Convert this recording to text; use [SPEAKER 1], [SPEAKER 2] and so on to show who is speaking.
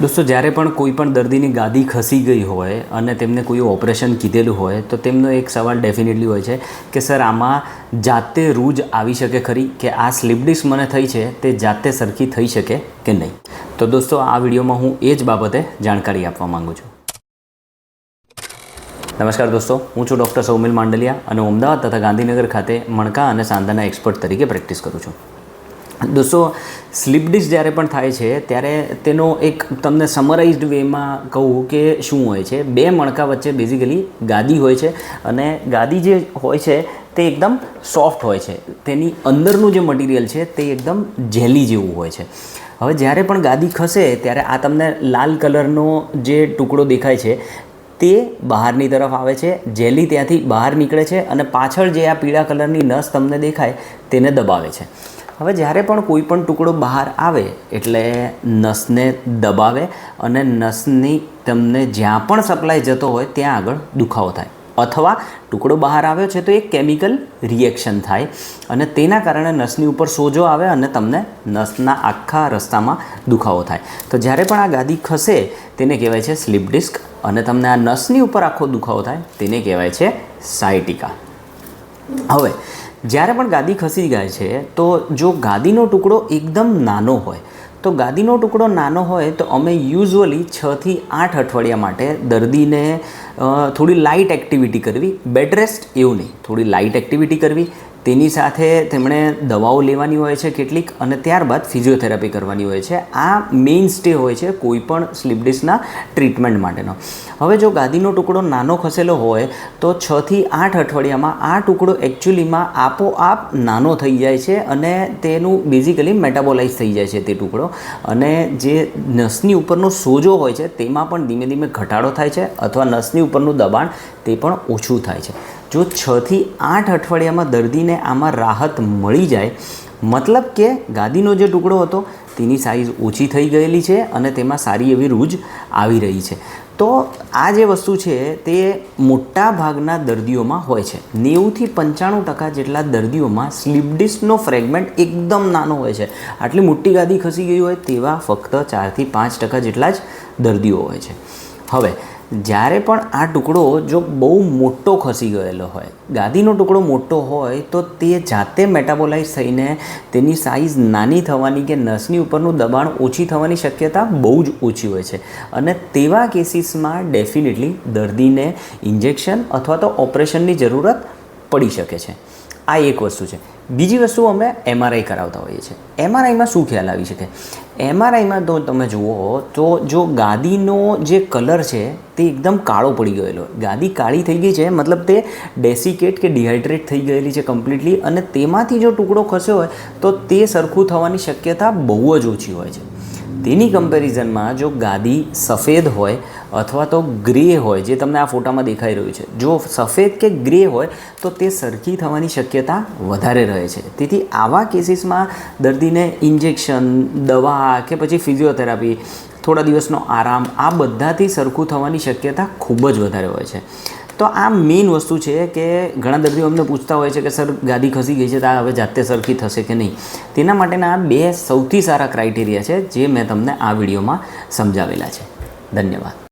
[SPEAKER 1] દોસ્તો, જ્યારે પણ કોઈ પણ દર્દીની ગાદી ખસી ગઈ હોય અને તેમને કોઈ ઓપરેશન કીધેલું હોય, તો તેમનો એક સવાલ ડેફિનેટલી હોય છે કે, સર, આમાં જાતે રૂજ આવી શકે ખરી? કે આ સ્લીપ ડિસ્ક મને થઈ છે, તે જાતે સરખી થઈ શકે કે નહીં? તો દોસ્તો, આ વિડીયોમાં હું એ જ બાબતે જાણકારી આપવા માગું છું. નમસ્કાર દોસ્તો, હું છું ડૉક્ટર સૌમિલ માંડલિયા અને અમદાવાદ તથા ગાંધીનગર ખાતે મણકા અને સાંધાના એક્સપર્ટ તરીકે પ્રેક્ટિસ કરું છું. દોસ્તો સ્લીપ ડિસ્ક જ્યારે પણ થાય છે, ત્યારે તેનો એક તમને સમરાઇઝ્ડ વેમાં કહું કે શું હોય છે. બે મણકા વચ્ચે બેઝિકલી ગાદી હોય છે અને ગાદી જે હોય છે, તે એકદમ સોફ્ટ હોય છે. તેની અંદરનું જે મટીરિયલ છે, તે એકદમ જેલી જેવું હોય છે. હવે જ્યારે પણ ગાદી ખસે, ત્યારે આ તમને લાલ કલરનો જે ટુકડો દેખાય છે, તે બહારની તરફ આવે છે. જેલી ત્યાંથી બહાર નીકળે છે અને પાછળ જે આ પીળા કલરની નસ તમને દેખાય, તેને દબાવે છે. હવે જ્યારે પણ કોઈ પણ ટુકડો બહાર આવે, એટલે નસને દબાવે અને નસની તમને જ્યાં પણ સપ્લાય જતો હોય, ત્યાં આગળ દુખાવો થાય. અથવા ટુકડો બહાર આવ્યો છે તો એક કેમિકલ રિએક્શન થાય અને તેના કારણે નસની ઉપર સોજો આવે અને તમને નસના આખા રસ્તામાં દુખાવો થાય. તો જ્યારે પણ આ ગાદી ખસે, તેને કહેવાય છે સ્લીપ ડિસ્ક અને તમને આ નસની ઉપર આખો દુખાવો થાય, તેને કહેવાય છે સાયટિકા. હવે જ્યારે પણ ગાદી ખસી જાય છે, તો જો ગાદીનો ટુકડો એકદમ નાનો હોય, તો ગાદીનો ટુકડો નાનો હોય તો અમે યુઝ્યુઅલી છથી આઠ અઠવાડિયા માટે દર્દીને થોડી લાઇટ એક્ટિવિટી કરવી. બેડ રેસ્ટ એવું નહીં, થોડી લાઇટ એક્ટિવિટી કરવી. તેની સાથે તેમણે દવાઓ લેવાની હોય છે કેટલીક અને ત્યારબાદ ફિઝિયોથેરાપી કરવાની હોય છે. આ મેઇન સ્ટે હોય છે કોઈ પણ સ્લીપ ડિસ્કના ટ્રીટમેન્ટ માટેનો. હવે જો ગાદીનો ટુકડો નાનો ખસેલો હોય, તો છથી આઠ અઠવાડિયામાં આ ટુકડો એકચ્યુઅલીમાં આપોઆપ નાનો થઈ જાય છે અને તેનું બેઝિકલી મેટાબોલાઇઝ થઈ જાય છે તે ટુકડો. અને જે નસની ઉપરનો સોજો હોય છે, તેમાં પણ ધીમે ધીમે ઘટાડો થાય છે અથવા નસની ઉપરનું દબાણ તે પણ ઓછું થાય છે. જો છથી આઠ અઠવાડિયામાં દર્દીને આમાં રાહત મળી જાય, મતલબ કે ગાદીનો જે ટુકડો હતો તેની સાઇઝ ઓછી થઈ ગયેલી છે અને તેમાં સારી એવી રૂજ આવી રહી છે. તો આ જે વસ્તુ છે તે મોટા ભાગના દર્દીઓમાં હોય છે. નેવુંથી પંચાણું ટકા જેટલા દર્દીઓમાં સ્લીપ ડિસ્કનો ફ્રેગમેન્ટ એકદમ નાનો હોય છે. આટલી મોટી ગાદી ખસી ગઈ હોય તેવા ફક્ત ચારથી પાંચ ટકા જેટલા જ દર્દીઓ હોય છે. હવે જ્યારે પણ આ ટુકડો જો બહુ મોટો ખસી ગયેલો હોય, ગાદીનો ટુકડો મોટો હોય, તો તે જાતે મેટાબોલાઇઝ થઈને તેની સાઇઝ નાની થવાની કે નસની ઉપરનું દબાણ ઓછી થવાની શક્યતા બહુ જ ઓછી હોય છે. અને તેવા કેસીસમાં ડેફિનેટલી દર્દીને ઇન્જેક્શન અથવા તો ઓપરેશનની જરૂરત પડી શકે છે. આ એક વસ્તુ છે. બીજી વસ્તુ અમે એમઆરઆઈ કરાવતા હોઈએ છીએ. એમઆરઆઈમાં શું ખ્યાલ આવી શકે? એમઆરઆઈમાં તો તમે જુઓ, તો જો ગાદીનો જે કલર છે, તે એકદમ કાળો પડી ગયેલો. ગાદી કાળી થઈ ગઈ છે, મતલબ તે ડેસિકેટ કે ડિહાઇડ્રેટ થઈ ગયેલી છે કમ્પ્લીટલી અને તેમાંથી જો ટુકડો ખસ્યો હોય, તો તે સરખું થવાની શક્યતા બહુ જ ઓછી હોય છે. તેની કમ્પેરિઝનમાં જો ગાદી સફેદ હોય અથવા તો ગ્રે હોય, જે તમને આ ફોટામાં દેખાઈ રહ્યું છે, જો સફેદ કે ગ્રે હોય, તો તે સરખી થવાની શક્યતા વધારે રહે છે. તેથી આવા કેસીસમાં દર્દીને ઇન્જેક્શન, દવા કે પછી ફિઝિયોથેરાપી, થોડા દિવસનો આરામ, આ બધાથી સરખું થવાની શક્યતા ખૂબ જ વધારે હોય છે. તો આ મેઇન વસ્તુ છે કે ઘણા દર્દીઓ અમને પૂછતા હોય છે કે, સર, ગાદી ખસી ગઈ છે, તો હવે જાતે સરખી થશે કે નહીં? તેના માટેના આ બે સૌથી સારા ક્રાઇટેરિયા છે, જે મેં તમને આ વિડીયોમાં સમજાવેલા છે. ધન્યવાદ.